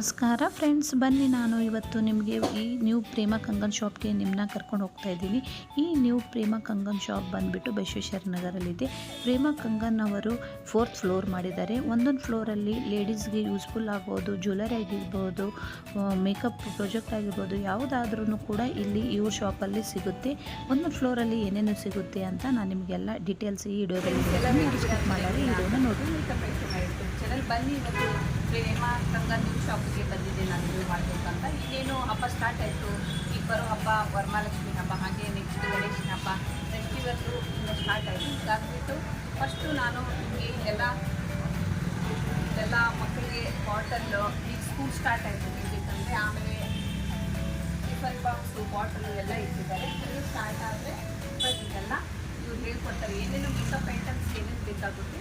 ನಮಸ್ಕಾರ ಫ್ರೆಂಡ್ಸ್ ಬನ್ನಿ ನಾನು ಇವತ್ತು ನಿಮಗೆ ಈ ನ್ಯೂ ಪ್ರೇಮ ಕಂಗನ್ ಶಾಪ್ಗೆ ನಿಮ್ಮನ್ನ ಕರ್ಕೊಂಡು ಹೋಗ್ತಾ ಇದ್ದೀನಿ. ಈ ನ್ಯೂ ಪ್ರೇಮ ಕಂಗನ್ ಶಾಪ್ ಬಂದುಬಿಟ್ಟು ಬಸವೇಶ್ವರ ನಗರಲ್ಲಿದೆ. ಪ್ರೇಮ ಕಂಗನ್ ಅವರು ಫೋರ್ತ್ ಫ್ಲೋರ್ ಮಾಡಿದ್ದಾರೆ. ಒಂದೊಂದು ಫ್ಲೋರಲ್ಲಿ ಲೇಡೀಸ್ಗೆ ಯೂಸ್ಫುಲ್ ಆಗ್ಬೋದು ಜ್ಯುವೆಲರಿ ಆಗಿರ್ಬೋದು ಮೇಕಪ್ ಪ್ರಾಜೆಕ್ಟ್ ಆಗಿರ್ಬೋದು ಯಾವುದಾದ್ರೂ ಕೂಡ ಇಲ್ಲಿ ಇವ್ರ ಶಾಪಲ್ಲಿ ಸಿಗುತ್ತೆ. ಒಂದೊಂದು ಫ್ಲೋರಲ್ಲಿ ಏನೇನು ಸಿಗುತ್ತೆ ಅಂತ ನಾನು ನಿಮಗೆಲ್ಲ ಡೀಟೇಲ್ಸ್ ಈ ವಿಡಿಯೋದಲ್ಲಿ ಮಾಡಿದ್ರೆ ಈ ವಿಡಿಯೋನ ನೋಡಿ ಬನ್ನಿ ಇವತ್ತು. ಪ್ರೇಮ ಕಂಗ ನ್ಯೂ ಶಾಪಿಗೆ ಬಂದಿದ್ದೆ, ನಾನು ಇದು ಮಾಡಬೇಕಂತ ಇಲ್ಲೇನು ಹಬ್ಬ ಸ್ಟಾರ್ಟ್ ಆಯಿತು. ಈಗ ಬರೋ ಹಬ್ಬ, ವರಮಹಾಲಕ್ಷ್ಮಿ ಹಬ್ಬ, ಹಾಗೆ ನೆಕ್ಸ್ಟ್ ಗಣೇಶನ ಹಬ್ಬ. ನೆಕ್ಸ್ಟ್ ಇನ್ನು ಸ್ಟಾರ್ಟ್ ಆಯಿತು. ಹೀಗಾಗ್ಬಿಟ್ಟು ಫಸ್ಟು ನಾನು ನಿಮಗೆ ಎಲ್ಲ ಎಲ್ಲ ಮಕ್ಕಳಿಗೆ ಬಾಟಲ್ಲು ಈಗ ಸ್ಕೂಲ್ ಸ್ಟಾರ್ಟ್ ಆಯಿತು ಬೇಕಂದರೆ ಆಮೇಲೆ ಟಿಫನ್ ಬಾಕ್ಸು ಬಾಟಲು ಎಲ್ಲ ಇಟ್ಟಿದ್ದಾರೆ. ಸ್ಟಾರ್ಟ್ ಆದರೆ ಇದೆಲ್ಲ ಇವ್ರು ಹೇಳ್ಕೊಡ್ತಾರೆ. ಏನೇನು ಮೇಕಪ್ ಐಟಮ್ಸ್ ಏನೇನು ಬೇಕಾಗುತ್ತೆ.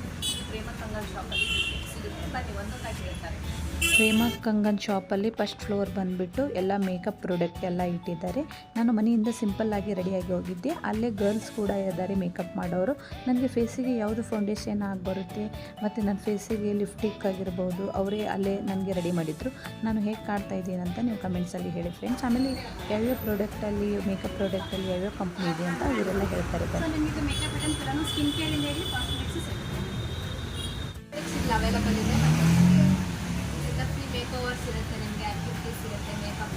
ಪ್ರೇಮ ಕಂಗನ್ ಶಾಪಲ್ಲಿ ಫಸ್ಟ್ ಫ್ಲೋರ್ ಬಂದುಬಿಟ್ಟು ಎಲ್ಲ ಮೇಕಪ್ ಪ್ರಾಡಕ್ಟ್ ಎಲ್ಲ ಇಟ್ಟಿದ್ದಾರೆ. ನಾನು ಮನೆಯಿಂದ ಸಿಂಪಲ್ಲಾಗಿ ರೆಡಿಯಾಗಿ ಹೋಗಿದ್ದೆ. ಅಲ್ಲೇ ಗರ್ಲ್ಸ್ ಕೂಡ ಇದ್ದಾರೆ ಮೇಕಪ್ ಮಾಡೋರು. ನನಗೆ ಫೇಸಿಗೆ ಯಾವುದು ಫೌಂಡೇಶನ್ ಆಗಿ ಬರುತ್ತೆ ಮತ್ತು ನನ್ನ ಫೇಸಿಗೆ ಲಿಫ್ಟಿಕ್ ಆಗಿರ್ಬೋದು ಅವರೇ ಅಲ್ಲೇ ನನಗೆ ರೆಡಿ ಮಾಡಿದರು. ನಾನು ಹೇಗೆ ಕಾಡ್ತಾ ಇದ್ದೀನಿ ಅಂತ ನೀವು ಕಮೆಂಟ್ಸಲ್ಲಿ ಹೇಳಿ ಫ್ರೆಂಡ್ಸ್ ಆಮೇಲೆ ಯಾವ್ಯಾವ ಪ್ರಾಡಕ್ಟಲ್ಲಿ ಮೇಕಪ್ ಪ್ರಾಡಕ್ಟಲ್ಲಿ ಯಾವ್ಯಾವ ಕಂಪ್ನಿ ಇದೆ ಅಂತ ಇವರೆಲ್ಲ ಹೇಳ್ತಾರೆ. ಸೊ ಇಲ್ಲ ಅವೈಲಬಲ್ ಇದೆ ಎಲ್ಲ ಫ್ರೀ ಮೇಕ್ ಓವರ್ಸ್ ಇರುತ್ತೆ ನಿಮಗೆ ಆ್ಯಕ್ಟಿವಿಟೀಸ್ ಇರುತ್ತೆ ಮೇಕಪ್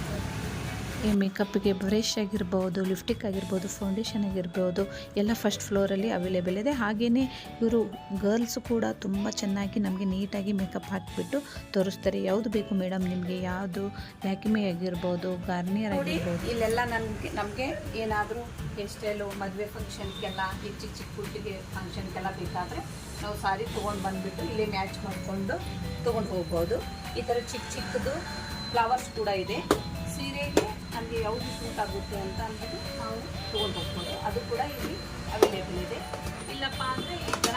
ಈ ಮೇಕಪ್ಗೆ ಬ್ರಷ್ ಆಗಿರ್ಬೋದು ಲಿಫ್ಟಿಕ್ ಆಗಿರ್ಬೋದು ಫೌಂಡೇಶನ್ ಆಗಿರ್ಬೋದು ಎಲ್ಲ ಫಸ್ಟ್ ಫ್ಲೋರಲ್ಲಿ ಅವೈಲೇಬಲ್ ಇದೆ. ಹಾಗೆಯೇ ಇವರು ಗರ್ಲ್ಸ್ ಕೂಡ ತುಂಬ ಚೆನ್ನಾಗಿ ನಮಗೆ ನೀಟಾಗಿ ಮೇಕಪ್ ಹಾಕಿಬಿಟ್ಟು ತೋರಿಸ್ತಾರೆ. ಯಾವುದು ಬೇಕು ಮೇಡಮ್ ನಿಮಗೆ? ಯಾವುದು? ಲ್ಯಾಕಿಮೆ ಆಗಿರ್ಬೋದು ಗಾರ್ನಿಯರ್ ಆಗಿರ್ಬೋದು. ಇಲ್ಲೆಲ್ಲ ನನಗೆ ನಮಗೆ ಏನಾದರೂ ಸ್ಟೈಲು ಮದುವೆ ಫಂಕ್ಷನ್ಗೆಲ್ಲ ಈ ಚಿಕ್ಕ ಚಿಕ್ಕ ಹುಟ್ಟಿಗೆ ಫಂಕ್ಷನ್ಗೆಲ್ಲ ಬೇಕಾದರೆ ನಾವು ಸಾರಿ ತೊಗೊಂಡು ಬಂದುಬಿಟ್ಟು ಇಲ್ಲಿ ಮ್ಯಾಚ್ ಮಾಡಿಕೊಂಡು ತೊಗೊಂಡು ಹೋಗ್ಬೋದು. ಈ ಥರ ಚಿಕ್ಕ ಚಿಕ್ಕದು ಫ್ಲವರ್ಸ್ ಕೂಡ ಇದೆ. ಸೀರೆಗೆ ನಮಗೆ ಯಾವುದು ಸೂಟ್ ಆಗುತ್ತೆ ಅಂತ ಅಂದ್ಬಿಟ್ಟು ನಾವು ತೊಗೊಂಡು ಹೋಗ್ಬೋದು. ಅದು ಕೂಡ ಇಲ್ಲಿ ಅವೈಲೇಬಲ್ ಇದೆ. ಇಲ್ಲಪ್ಪ ಅಂದರೆ ಈ ಥರ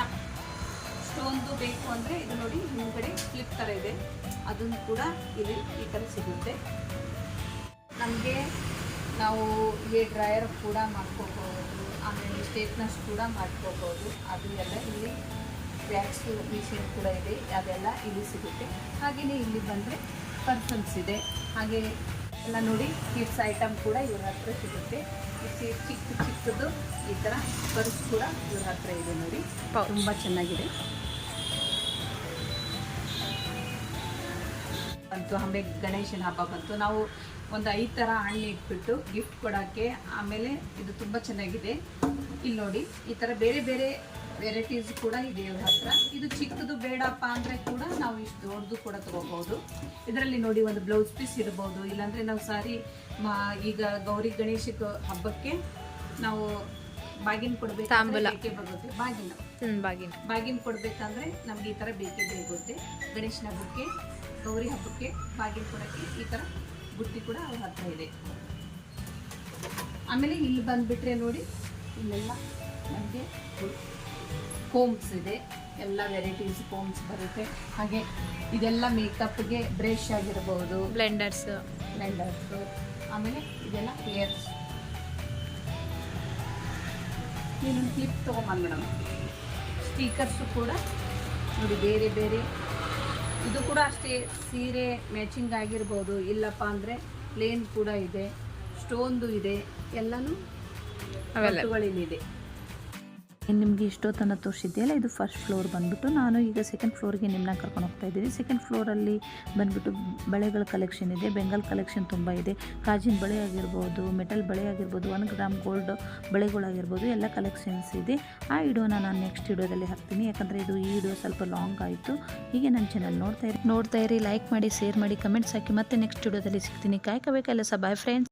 ಸ್ಟೋನ್ದು ಬೇಕು ಅಂದರೆ ಇದು ನೋಡಿ ಹಿಂದ್ಗಡೆ ಫ್ಲಿಪ್ ಥರ ಇದೆ. ಅದನ್ನು ಕೂಡ ಇಲ್ಲಿ ಈ ಥರ ಸಿಗುತ್ತೆ. ನಮಗೆ ನಾವು ಈ ಡ್ರೈಯರ್ ಕೂಡ ಮಾಡ್ಕೋಬೋದು. ಆಮೇಲೆ ಸ್ಟೇಟ್ನಸ್ ಕೂಡ ಮಾಡ್ಕೋಬೋದು. ಅದು ಎಲ್ಲ ಇಲ್ಲಿ ವ್ಯಾಕ್ಸ್ ಮಿಷಿನ್ ಕೂಡ ಇದೆ. ಅದೆಲ್ಲ ಇಲ್ಲಿ ಸಿಗುತ್ತೆ. ಹಾಗೆಯೇ ಇಲ್ಲಿ ಬಂದರೆ ಪರ್ಸನ್ಸ್ ಇದೆ. ಹಾಗೆ ಎಲ್ಲ ನೋಡಿ ಕಿಡ್ಸ್ ಐಟಮ್ ಕೂಡ ಇವ್ರ ಹತ್ರ ಸಿಗುತ್ತೆ. ಚಿಕ್ಕ ಚಿಕ್ಕದು ಈ ಥರ ಪರ್ಸ್ ಕೂಡ ಇವ್ರ ಹತ್ರ ಇದೆ ನೋಡಿ. ತುಂಬ ಚೆನ್ನಾಗಿದೆ. ಬಂತು ಆಮೇಲೆ ಗಣೇಶನ ಹಬ್ಬ ಬಂತು. ನಾವು ಒಂದು ಐದು ಥರ ಹಣ್ಣು ಇಟ್ಬಿಟ್ಟು ಗಿಫ್ಟ್ ಕೊಡೋಕ್ಕೆ ಆಮೇಲೆ ಇದು ತುಂಬ ಚೆನ್ನಾಗಿದೆ. ಇಲ್ಲಿ ನೋಡಿ ಈ ಥರ ಬೇರೆ ಬೇರೆ ವೆರೈಟೀಸ್ ಕೂಡ ಇದೆ ಇವ್ರ ಹತ್ರ. ಇದು ಚಿಕ್ಕದು ಬೇಡಪ್ಪ ಅಂದರೆ ಕೂಡ ನಾವು ಇಷ್ಟು ದೊಡ್ಡದು ಕೂಡ ತಗೋಬಹುದು. ಇದರಲ್ಲಿ ನೋಡಿ ಒಂದು ಬ್ಲೌಸ್ ಪೀಸ್ ಇರ್ಬೋದು ಇಲ್ಲಾಂದರೆ ನಾವು ಸಾರಿ ಮಾ ಈಗ ಗೌರಿ ಗಣೇಶಕ್ಕೆ ಹಬ್ಬಕ್ಕೆ ನಾವು ಬಾಗಿನ ಕೊಡಬೇಕು. ಬೇಕೇ ಬರುತ್ತೆ. ಬಾಗಿನ. ಬಾಗಿನ. ಬಾಗಿನ ಕೊಡಬೇಕಂದ್ರೆ ನಮ್ಗೆ ಈ ಥರ ಬೇಕೇ ಬೇಕಾಗುತ್ತೆ. ಗಣೇಶನ ಹಬ್ಬಕ್ಕೆ ಗೌರಿ ಹಬ್ಬಕ್ಕೆ ಬಾಗಿನ ಕೊಡೋಕ್ಕೆ ಈ ಥರ ಬುಟ್ಟಿ ಕೂಡ ಅವ್ರ ಹತ್ರ ಇದೆ. ಆಮೇಲೆ ಇಲ್ಲಿ ಬಂದುಬಿಟ್ರೆ ನೋಡಿ ಇಲ್ಲೆಲ್ಲ ನಮಗೆ ಕೋಮ್ಸ್ ಇದೆ. ಎಲ್ಲ ವೆರೈಟೀಸ್ ಕೋಮ್ಸ್ ಬರುತ್ತೆ. ಹಾಗೆ ಇದೆಲ್ಲ ಮೇಕಪ್ಗೆ ಬ್ರಷ್ ಆಗಿರ್ಬೋದು. ಬ್ಲೆಂಡರ್ಸ್ ಬ್ಲೆಂಡರ್ಸ್ ಆಮೇಲೆ ಇದೆಲ್ಲ ಹೇರ್ಸ್ ನೀನು ಕ್ಲಿಪ್ ತೊಗೊಂಬಂದು ಮೇಡಮ್. ಸ್ಟೀಕರ್ಸು ಕೂಡ. ನೋಡಿ ಬೇರೆ ಬೇರೆ. ಇದು ಕೂಡ ಅಷ್ಟೇ ಸೀರೆ ಮ್ಯಾಚಿಂಗ್ ಆಗಿರ್ಬೋದು. ಇಲ್ಲಪ್ಪ ಅಂದರೆ ಪ್ಲೇನ್ ಕೂಡ ಇದೆ. ಸ್ಟೋನ್ದು ಇದೆ. ಎಲ್ಲನೂ ಇದೆ. ನಿಮಗೆ ಇಷ್ಟೊತ್ತನ ತೋರಿಸಿದೆಯಲ್ಲ, ಇದು ಫಸ್ಟ್ ಫ್ಲೋರ್ ಬಂದ್ಬಿಟ್ಟು ನಾನು ಈಗ ಸೆಕೆಂಡ್ ಫ್ಲೋರ್ಗೆ ನಿಮ್ಮನ್ನ ಕರ್ಕೊಂಡು ಹೋಗ್ತಾ ಇದ್ದೀನಿ. ಸೆಕೆಂಡ್ ಫ್ಲೋರಲ್ಲಿ ಬಂದ್ಬಿಟ್ಟು ಬಳೆಗಳ ಕಲೆಕ್ಷನ್ ಇದೆ ಬೆಂಗಲ್ ಕಲೆಕ್ಷನ್ ತುಂಬ ಇದೆ. ಕಾಜಿನ ಬಳೆ ಆಗಿರ್ಬೋದು ಮೆಟಲ್ ಬಳೆ ಆಗಿರ್ಬೋದು ಒನ್ ಗ್ರಾಮ್ ಗೋಲ್ಡ್ ಬಳೆಗಳಾಗಿರ್ಬೋದು, ಎಲ್ಲ ಕಲೆಕ್ಷನ್ಸ್ ಇದೆ. ಆ ವಿಡಿಯೋನ ನಾನು ನೆಕ್ಸ್ಟ್ ವಿಡಿಯೋದಲ್ಲಿ ಹಾಕ್ತೀನಿ. ಯಾಕಂದರೆ ಇದು ಈ ವಿಡಿಯೋ ಸ್ವಲ್ಪ ಲಾಂಗ್ ಆಯಿತು. ಹೀಗೆ ನನ್ನ ಚಾನಲ್ ನೋಡ್ತಾ ಇರಿ. ನೋಡ್ತಾ ಇರಿ ಲೈಕ್ ಮಾಡಿ ಶೇರ್ ಮಾಡಿ ಕಮೆಂಟ್ಸ್ ಹಾಕಿ ಮತ್ತೆ ನೆಕ್ಸ್ಟ್ ವಿಡಿಯೋದಲ್ಲಿ ಸಿಗ್ತೀನಿ. ಕಾಯ್ಕೋಬೇಕಲ್ಲ ಸ ಬಾಯ್ ಫ್ರೆಂಡ್ಸ್